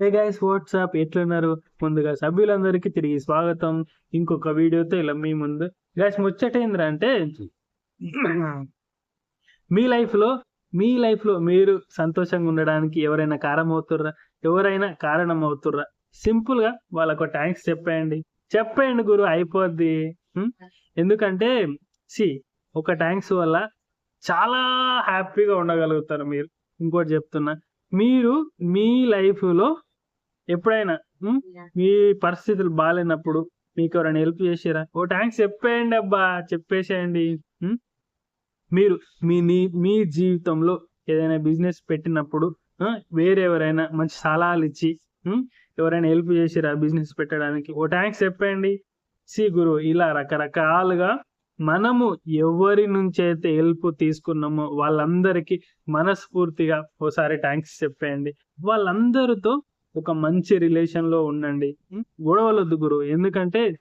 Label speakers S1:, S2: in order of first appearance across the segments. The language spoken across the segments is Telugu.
S1: హే గైస్ వాట్సాప్ ఎట్లున్నారు? ముందుగా సభ్యులందరికీ తిరిగి స్వాగతం. ఇంకొక వీడియోతో ఇలా మీ ముందు. గైస్ ముచ్చటేంద్ర అంటే మీ లైఫ్లో మీ లైఫ్లో మీరు సంతోషంగా ఉండడానికి ఎవరైనా కారణం అవుతుర్రా ఎవరైనా కారణం అవుతుర్రా సింపుల్గా వాళ్ళకు థ్యాంక్స్ చెప్పేయండి. చెప్పేయండి గురు అయిపోద్ది. ఎందుకంటే సి ఒక థ్యాంక్స్ వల్ల చాలా హ్యాపీగా ఉండగలుగుతారు మీరు. ఇంకోటి చెప్తున్నా మీరు మీ లైఫ్లో ఎప్పుడైనా? మీ పరిస్థితులు బాగాలేనప్పుడు మీకు ఎవరైనా హెల్ప్ చేసారా ఓ థ్యాంక్స్ చెప్పేయండి అబ్బా చెప్పేసేయండి? మీరు మీ మీ జీవితంలో ఏదైనా బిజినెస్ పెట్టినప్పుడు వేరే ఎవరైనా మంచి సలహాలు ఇచ్చి? ఎవరైనా హెల్ప్ చేసిరా బిజినెస్ పెట్టడానికి ఓ థ్యాంక్స్ చెప్పండి సి గురు ఇలా రకరకాలుగా మనము ఎవరి నుంచి అయితే హెల్ప్ తీసుకున్నామో వాళ్ళందరికీ మనస్ఫూర్తిగా ఓసారి థ్యాంక్స్ చెప్పేయండి వాళ్ళందరితో ఒక మంచి రిలేషన్లో ఉండండి. గొడవలొద్దు గురు. ఎందుకంటే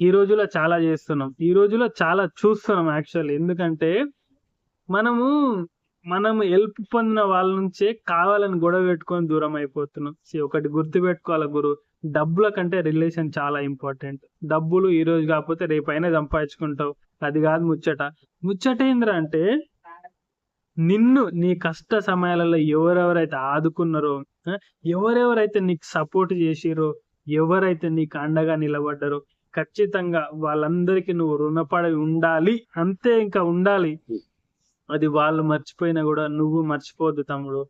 S1: ఈ రోజులో చాలా చేస్తున్నాం. ఈ రోజులో చాలా చూస్తున్నాం యాక్చువల్లీ ఎందుకంటే మనము మనం హెల్ప్ పొందిన వాళ్ళ నుంచే కావాలని గొడవ పెట్టుకొని దూరం అయిపోతున్నాం. ఒకటి గుర్తు పెట్టుకోవాలి గురు? డబ్బుల కంటే రిలేషన్ చాలా ఇంపార్టెంట్ డబ్బులు ఈ రోజు కాకపోతే రేపైనా సంపాదించుకుంటావు. అది కాదు ముచ్చట. ముచ్చట ఏంద్రా అంటే నిన్ను నీ కష్ట సమయాలలో ఎవరెవరైతే ఆదుకున్నారో ఎవరెవరైతే నీకు సపోర్ట్ చేసిరో ఎవరైతే నీకు అండగా నిలబడ్డారో ఖచ్చితంగా వాళ్ళందరికీ నువ్వు రుణపడి ఉండాలి. అంతే ఇంకా ఉండాలి. అది వాళ్ళు మర్చిపోయినా కూడా నువ్వు మర్చిపోద్దు తమ్ముడు.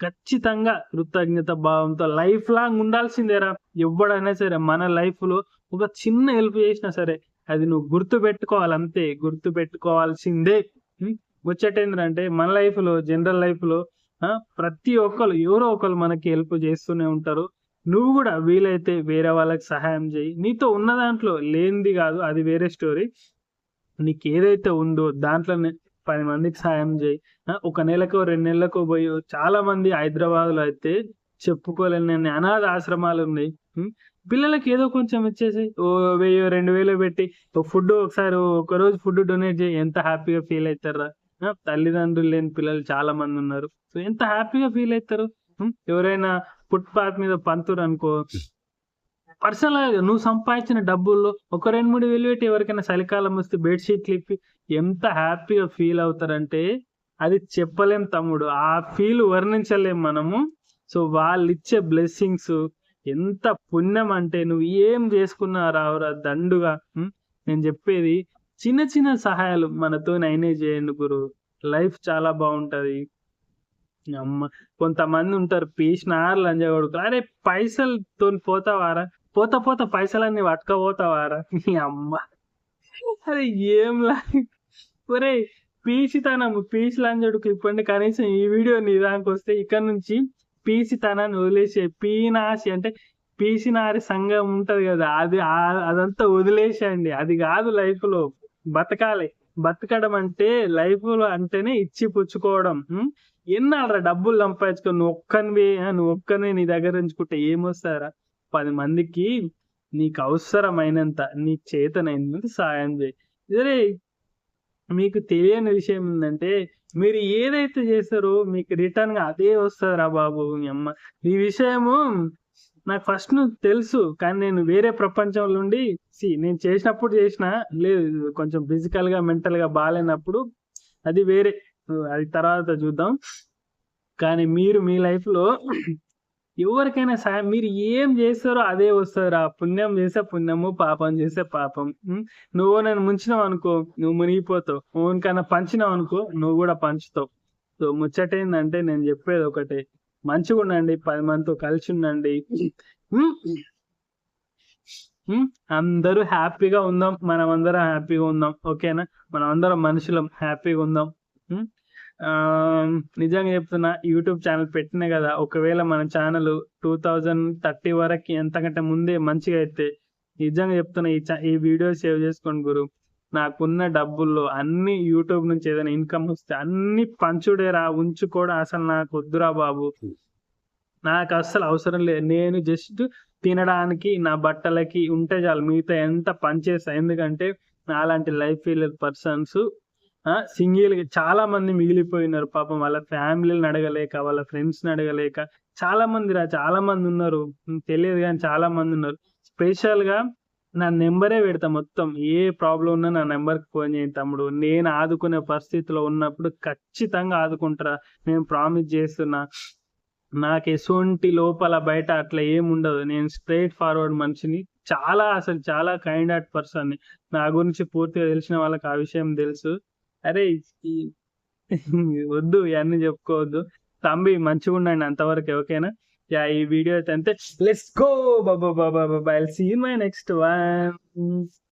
S1: ఖచ్చితంగా కృతజ్ఞత భావంతో లైఫ్ లాంగ్ ఉండాల్సిందేరా ఎవడైనా సరే మన లైఫ్లో ఒక చిన్న హెల్ప్ చేసినా సరే అది నువ్వు గుర్తు పెట్టుకోవాలి అంతే. గుర్తు పెట్టుకోవాల్సిందే ఉం? ముచ్చటేంద్రంటే మన లైఫ్లో జనరల్ లైఫ్లో ఆ, ప్రతి ఒక్కరు ఎవరో ఒకరు మనకి హెల్ప్ చేస్తూనే ఉంటారు. నువ్వు కూడా వీలైతే వేరే వాళ్ళకి సహాయం చేయి. నీతో ఉన్న దాంట్లో లేనిది కాదు అది వేరే స్టోరీ. నీకు ఏదైతే ఉందో దాంట్లోనే పది మందికి సాయం చేయి. ఒక నెలకో రెండు నెలలకో పోయి చాలా మంది హైదరాబాద్లో అయితే చెప్పుకోలేని అనాథ ఆశ్రమాలు ఉన్నాయి. పిల్లలకి ఏదో కొంచెం ఇచ్చేసి ఓ వెయ్యో రెండు వేలు పెట్టి ఓ ఫుడ్ ఒకసారి ఒక రోజు ఫుడ్ డొనేట్ చేయి. ఎంత హ్యాపీగా ఫీల్ అవుతారా తల్లిదండ్రులు లేని పిల్లలు చాలా మంది ఉన్నారు. సో ఎంత హ్యాపీగా ఫీల్ అవుతారు ఎవరైనా ఫుట్పాత్ మీద పంతురు అనుకో పర్సనల్ నువ్వు సంపాదించిన డబ్బుల్లో ఒక రెండు మూడు వేలు పెట్టి ఎవరికైనా చలికాలం వస్తే బెడ్షీట్లు ఇప్పి ఎంత హ్యాపీగా ఫీల్ అవుతారంటే అది చెప్పలేం తమ్ముడు. ఆ ఫీల్ వర్ణించలేం మనము. సో వాళ్ళు ఇచ్చే బ్లెస్సింగ్స్ ఎంత పుణ్యం అంటే నువ్వు ఏం చేసుకున్నా రావురా దండుగా. నేను చెప్పేది చిన్న చిన్న సహాయాలు మనతో నైనే చేయండి గురు. లైఫ్ చాలా బాగుంటది. అమ్మ కొంతమంది ఉంటారు పీసినారు లంజ కొడుకులు. అరే పైసలతో పోతావారా? పోతా పోతా పైసలన్నీ పట్టుకపోతావారా? నీ అమ్మ. అరే ఏం ఒరే పీసితనం పీసి లంజడుకు ఇప్పండి కనీసం ఈ వీడియో నీ దానికి వస్తే ఇక్కడ నుంచి పీసితనాన్ని వదిలేసే పీనాసి అంటే పీసినారి సంఘం ఉంటది కదా అది అదంతా వదిలేసేయండి. అది కాదు లైఫ్లో. బతకాలి. బతకడం అంటే లైఫ్లో అంటేనే ఇచ్చి పుచ్చుకోవడం. ఎన్నాళ్ళరా డబ్బులు సంపాదించుకో నువ్వు ఒక్కనివి నువ్వు ఒక్కని నీ దగ్గర ఉంచుకుంటే ఏమొస్తారా? పది మందికి నీకు అవసరమైనంత నీ చేతనైనంత సాయం చేయి. ఇదే మీకు తెలియని విషయం ఏంటంటే మీరు ఏదైతే చేస్తారో మీకు రిటర్న్గా అదే వస్తుందిరా బాబు మీ అమ్మ. ఈ విషయము నాకు ఫస్ట్ నువ్వు తెలుసు కానీ నేను వేరే ప్రపంచం నుండి సి నేను చేసినప్పుడు చేసిన లేదు కొంచెం ఫిజికల్గా మెంటల్గా బాగాలేనప్పుడు అది వేరే. అది తర్వాత చూద్దాం. కానీ మీరు మీ లైఫ్లో ఎవరికైనా సాయం మీరు ఏం చేస్తారో అదే వస్తుందిరా పుణ్యం చేస్తే పుణ్యము పాపం చేస్తే పాపం. నువ్వు నన్ను ముంచినావు అనుకో నువ్వు మునిగిపోతావు. ఓనికన్నా పంచినావు అనుకో నువ్వు కూడా పంచుతావు. సో ముచ్చట ఏంటంటే నేను చెప్పేది ఒకటే. మంచిగా ఉండండి పది మందితో కలిసి ఉండండి అందరూ హ్యాపీగా ఉందాం మనం అందరం హ్యాపీగా ఉందాం ఓకేనా? మనం అందరం మనుషులం హ్యాపీగా ఉందాం. ఆ, నిజంగా చెప్తున్నా యూట్యూబ్ ఛానల్ పెట్టినా కదా ఒకవేళ మన ఛానల్ టూ థౌజండ్ థర్టీ వరకు ఎంతకంటే ముందే మంచిగా అయితే నిజంగా చెప్తున్నా ఈ ఈ వీడియో సేవ్ చేసుకోండి గురు. నాకున్న డబ్బుల్లో అన్ని యూట్యూబ్ నుంచి ఏదైనా ఇన్కమ్ వస్తే అన్ని పంచుడేరా ఉంచుకోవడం అసలు నాకు వద్దురా బాబు. నాకు అస్సలు అవసరం లేదు. నేను జస్ట్ తినడానికి నా బట్టలకి ఉంటే చాలు. మిగతా ఎంత పనిచేస్తా ఎందుకంటే నాలాంటి లైఫ్ ఫీలర్ పర్సన్స్ సింగిల్ చాలా మంది మిగిలిపోయినారు. పాపం వాళ్ళ ఫ్యామిలీని అడగలేక వాళ్ళ ఫ్రెండ్స్ని అడగలేక. చాలా మంది రా చాలా మంది ఉన్నారు. తెలియదు కానీ చాలా మంది ఉన్నారు. స్పెషల్గా నా నెంబరే పెడతా మొత్తం. ఏ ప్రాబ్లం ఉన్నా నా నెంబర్కి ఫోన్ చేయండి తమ్ముడు. నేను ఆదుకునే పరిస్థితిలో ఉన్నప్పుడు ఖచ్చితంగా ఆదుకుంటారా. నేను ప్రామిస్ చేస్తున్నా. నాకు ఎటువంటి లోపల బయట అట్లా ఏం ఉండదు. నేను స్ట్రైట్ ఫార్వర్డ్ మనిషిని. చాలా అసలు చాలా కైండ్ హార్ట్ పర్సన్ నా. గురించి పూర్తిగా తెలిసిన వాళ్ళకి ఆ విషయం తెలుసు. అరే వద్దు ఇవన్నీ చెప్పుకోవద్దు. తంబి మంచిగా ఉండండి అంతవరకు ఓకేనా? యా ఈ వీడియో అయితే అంతే లెట్స్ గో బాబా బాబా బాబా I see my next one